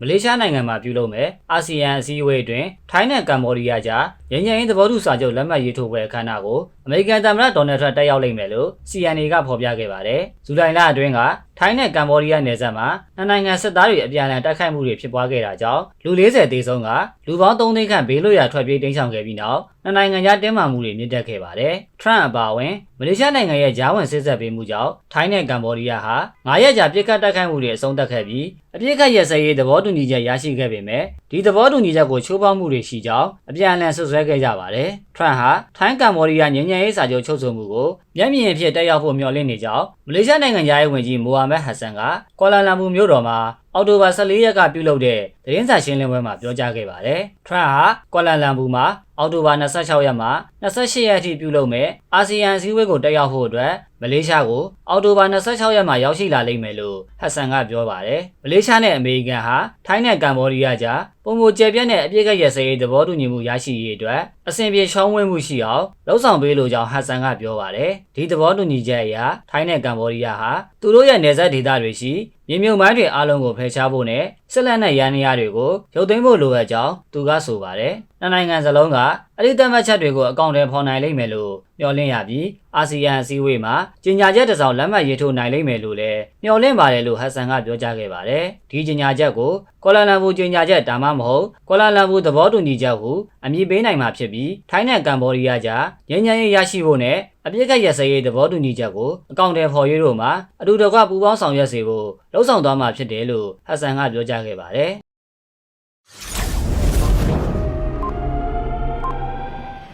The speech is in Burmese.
မလေးရှားနိုင်ငံမှာပြုလုပ်မဲ့အာဆီယံအစည်းအဝေးအတွင်းထိုင်းနဲ့ကမ္ဘောဒီးယားကြားရင်းညင်းသဘောတူစာချုပ်လက်မှတ်ရေးထိုးပွဲအခမ်းအနားကိုအမေရိကန်သမ္မတဒေါ်နယ်ထရန့်တက်ရောက်လိမ့်မယ်လို့ CNA ကဖော်ပြခဲ့ပါတယ်။ဇူလိုင်လအတွင်းကထိုင်းနဲ့ကမ္ဘောဒီးယားနယ်စပ်မှာနှစ်နိုင်ငံစစ်သားတွေအပြန်အလှန်တိုက်ခိုက်မှုတွေဖြစ်ပွားခဲ့တာကြောင့်လူ40သေဆုံးကလူပေါင်း3သိန်းခန့်ဘေးလွတ်ရာထွက်ပြေးတိမ်းရှောင်ခဲ့ပြီးနောက်နှစ်နိုင်ငံကြားတင်းမာမှုတွေမြင့်တက်ခဲ့ပါတယ်။ထရန့်အပါအဝင်မလေးရှားနိုင်ငံရဲ့ဂျားဝင်စစ်ဆက်ပေးမှုကြောင့်ထိုင်းနဲ့ကမ္ဘောဒီးယားဟာ9ရက်ကြာပြစ်ခတ်တိုက်ခိုက်မှုတွေအဆုံးသတ်ခဲ့ပြီးအပြစ်ခတ်ရစရေးသဘောတူညီချက်ရရှိခဲ့ပေမဲ့ဒီသဘောတူညီချက်ကိုချိုးဖောက်မှုတွေရှိကြောင်းအပြန်အလှန်ဆွဆွဲခဲ့ကြပါတယ်။ထရန့်ဟာထိုင်းကမ္ဘောဒီးယားငြိမ်းချမ်းရေးစာချုပ်ချုပ်ဆိုမှုကို မျက်မြင်အဖြစ်တက်ရောက်ဖို့မျှော်လင့်နေကြောင်းမလေးရှားနိုင်ငံသားရေးဝန်ကြီးမိုဟာမက်ဟတ်ဆန်ကကွာလာလမ်ပူမြို့တော်မှာအောက်တိုဘာ14ရက်ကပြုလုပ်တဲ့သတင်းစာရှင်းလင်းပွဲမှာပြောကြားခဲ့ပါတယ်။ထရန့်ဟာကွာလာလမ်ပူမှာအောက်တိုဘာ26ရက်မှ28ရက်အထိပြုလုပ်မဲ့အာဆီယံအစည်းအဝေးကိုတက်ရောက်ဖို့အတွက်မလေးရှားကိုအောက်တိုဘာ26ရက်မှာရောက်ရှိလာလိမ့်မယ်လို့ဟတ်ဆန်ကပြောပါတယ်။မလေးရှားနဲ့အမေရိကန်ဟာထိုင်းနဲ့ကမ္ဘောဒီးယားကြားပုံမကျယ်ပြန့်တဲ့အပြစ်ကရစရေးသဘောတူညီမှုရရှိရေးအတွက် အစဉ်ပြေချောင်းဝဲမှုရှိအောင်လှုံ့ဆော်ပေးလိုကြောင်းဟတ်ဆန်ကပြောပါတယ်။ဒီသဘောတူညီချက်အရထိုင်းနဲ့ကမ္ဘောဒီးယားဟာသူတို့ရဲ့နယ်စပ်ဒေသတွေရှိ မြေမြုပ်မိုင်းတွေအားလုံးကိုဖယ်ရှားဖို့နဲ့စစ်လက်နက်ရန်ရာတွေကိုရုပ်သိမ်းဖို့လိုအပ်ကြောင်းသူကဆိုပါတယ်။နှစ်နိုင်ငံစလုံးကအဲ့ဒီသတ်မှတ်ချက်တွေကိုအကောင့်ထဲဖော်နိုင်လိမ့်မယ်လို့မျှော်လင့်ရပြီးအာဆီယံအစည်းအဝေးမှာကြေညာချက်တစ်စောင်လက်မှတ်ရေးထိုးနိုင်လိမ့်မယ်လို့လည်းမျှော်လင့်ပါတယ်လို့ဟတ်ဆန်ကပြောကြားခဲ့ပါတယ်။ဒီကြေညာချက်ကိုကွာလာလမ်ပူကြေညာချက်ဒါမှမဟုတ်ကွာလာလမ်ပူသဘောတူညီချက်ဟုအမည်ပေးနိုင်မှာဖြစ်ပြီးထိုင်းနဲ့ကမ္ဘောဒီးယားကြားငြိမ်းချမ်းရေးရရှိဖို့နဲ့ အပြစ်ကရစရေးသဘောတူညီချက်ကိုအကောင့်ထဲဖော်ရေးတို့မှာအတူတကွပူးပေါင်းဆောင်ရွက်စေဖို့လှုံ့ဆော်သွားမှာဖြစ်တယ်လို့ဟတ်ဆန်ကပြောကြားခဲ့ပါတယ်။